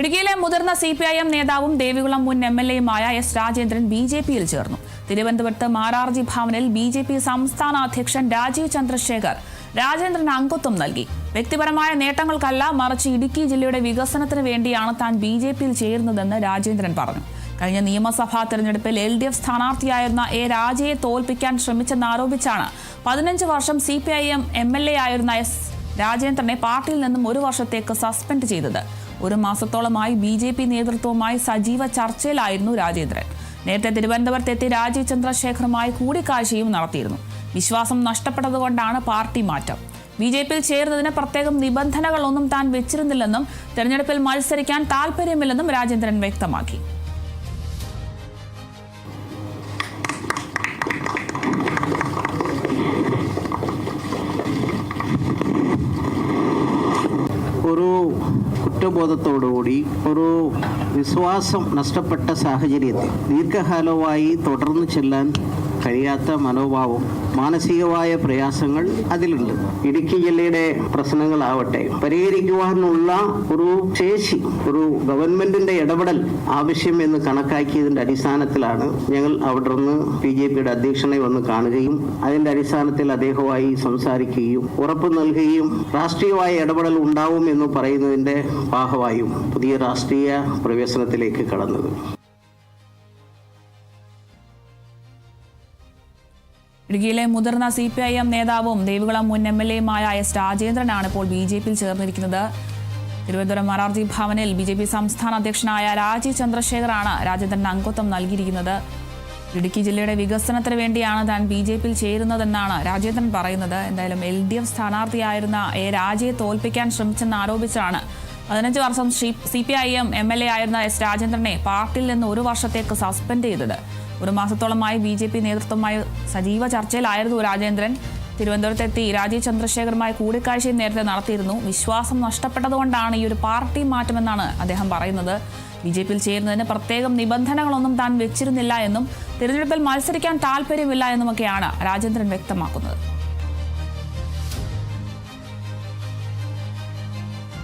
ഇടുക്കിയിലെ മുതിർന്ന C P I M നേതാവും ദേവികുളം മുൻ എം എൽ എയുമായ എസ് രാജേന്ദ്രൻ ബി ജെ പിയിൽ ചേർന്നു. തിരുവനന്തപുരത്ത് മാരാർജി ഭവനിൽ ബി ജെ പി സംസ്ഥാന അധ്യക്ഷൻ രാജീവ് ചന്ദ്രശേഖർ രാജേന്ദ്രൻ അംഗത്വം നൽകി. വ്യക്തിപരമായ നേട്ടങ്ങൾക്കല്ല മറിച്ച് ഇടുക്കി ജില്ലയുടെ വികസനത്തിന് വേണ്ടിയാണ് താൻ ബി ജെ പിയിൽ ചേരുന്നതെന്ന് രാജേന്ദ്രൻ പറഞ്ഞു. കഴിഞ്ഞ നിയമസഭാ തെരഞ്ഞെടുപ്പിൽ എൽ ഡി എഫ് സ്ഥാനാർത്ഥിയായിരുന്ന എ രാജയെ തോൽപ്പിക്കാൻ ശ്രമിച്ചെന്നാരോപിച്ചാണ് പതിനഞ്ച് വർഷം C P I M M L A ആയിരുന്ന എസ് രാജേന്ദ്രനെ പാർട്ടിയിൽ നിന്നും ഒരു വർഷത്തേക്ക് സസ്പെൻഡ് ചെയ്തത്. ഒരു മാസത്തോളമായി ബി ജെ പി നേതൃത്വവുമായി സജീവ ചർച്ചയിലായിരുന്നു രാജേന്ദ്രൻ. നേരത്തെ തിരുവനന്തപുരത്തെത്തി രാജീവ് ചന്ദ്രശേഖറുമായി കൂടിക്കാഴ്ചയും നടത്തിയിരുന്നു. വിശ്വാസം നഷ്ടപ്പെട്ടതുകൊണ്ടാണ് പാർട്ടി മാറ്റം. ബി ജെ പിയിൽ ചേരുന്നതിന് പ്രത്യേകം നിബന്ധനകളൊന്നും താൻ വെച്ചിരുന്നില്ലെന്നും തെരഞ്ഞെടുപ്പിൽ മത്സരിക്കാൻ താൽപ്പര്യമില്ലെന്നും രാജേന്ദ്രൻ വ്യക്തമാക്കി. കുറ്റബോധത്തോടുകൂടി ഒരു വിശ്വാസം നഷ്ടപ്പെട്ട സാഹചര്യത്തിൽ ദീർഘകാലമായി തുടർന്ന് ചെല്ലാൻ കഴിയാത്ത മനോഭാവം മാനസികമായ പ്രയാസങ്ങൾ അതിലുണ്ട്. ഇടുക്കി ജില്ലയുടെ പ്രശ്നങ്ങളാവട്ടെ പരിഹരിക്കുവാനുള്ള ഒരു ശേഷി ഒരു ഗവൺമെന്റിന്റെ ഇടപെടൽ ആവശ്യം എന്ന് കണക്കാക്കിയതിന്റെ അടിസ്ഥാനത്തിലാണ് ഞങ്ങൾ അവിടെ നിന്ന് ബി ജെ പിയുടെ അധ്യക്ഷനെ വന്ന് കാണുകയും അതിന്റെ അടിസ്ഥാനത്തിൽ അദ്ദേഹവുമായി സംസാരിക്കുകയും ഉറപ്പ് നൽകുകയും രാഷ്ട്രീയമായ ഇടപെടൽ ഉണ്ടാവും എന്ന് പറയുന്നതിന്റെ ഭാഗമായും പുതിയ രാഷ്ട്രീയ പ്രവേശനത്തിലേക്ക് കടന്നത്. ഇടുക്കിയിലെ മുതിർന്ന സി പി ഐ എം നേതാവും ദേവികുളം മുൻ എം എൽ എയുമായ എസ് രാജേന്ദ്രനാണ് ഇപ്പോൾ ബി ജെ പിയിൽ ചേർന്നിരിക്കുന്നത്. തിരുവനന്തപുരം മറാർജി ഭവനിൽ ബി ജെ പി സംസ്ഥാന അധ്യക്ഷനായ രാജീവ് ചന്ദ്രശേഖറാണ് രാജേന്ദ്രന് അംഗത്വം നൽകിയിരിക്കുന്നത്. ഇടുക്കി ജില്ലയുടെ വികസനത്തിന് വേണ്ടിയാണ് താൻ ബി ജെ പിയിൽ ചേരുന്നതെന്നാണ് രാജേന്ദ്രൻ പറയുന്നത്. എന്തായാലും എൽ ഡി എഫ് സ്ഥാനാർത്ഥിയായിരുന്ന എ രാജയെ തോൽപ്പിക്കാൻ ശ്രമിച്ചെന്ന് ആരോപിച്ചാണ് പതിനഞ്ച് വർഷം C P I M M L A ആയിരുന്ന എസ് രാജേന്ദ്രനെ പാർട്ടിയിൽ നിന്ന് ഒരു വർഷത്തേക്ക് സസ്പെൻഡ് ചെയ്തത്. ഒരു മാസത്തോളമായി ബി ജെ പി നേതൃത്വമായി സജീവ ചർച്ചയിലായിരുന്നു രാജേന്ദ്രൻ. തിരുവനന്തപുരത്തെത്തി രാജീവ് ചന്ദ്രശേഖറുമായി കൂടിക്കാഴ്ചയും നേരത്തെ നടത്തിയിരുന്നു. വിശ്വാസം നഷ്ടപ്പെട്ടതുകൊണ്ടാണ് ഈ ഒരു പാർട്ടി മാറ്റമെന്നാണ് അദ്ദേഹം പറയുന്നത്. ബി ജെ പിയിൽ ചേരുന്നതിന് പ്രത്യേകം നിബന്ധനകളൊന്നും താൻ വെച്ചിരുന്നില്ല എന്നും തിരഞ്ഞെടുപ്പിൽ മത്സരിക്കാൻ താല്പര്യമില്ല എന്നുമൊക്കെയാണ് രാജേന്ദ്രൻ വ്യക്തമാക്കുന്നത്.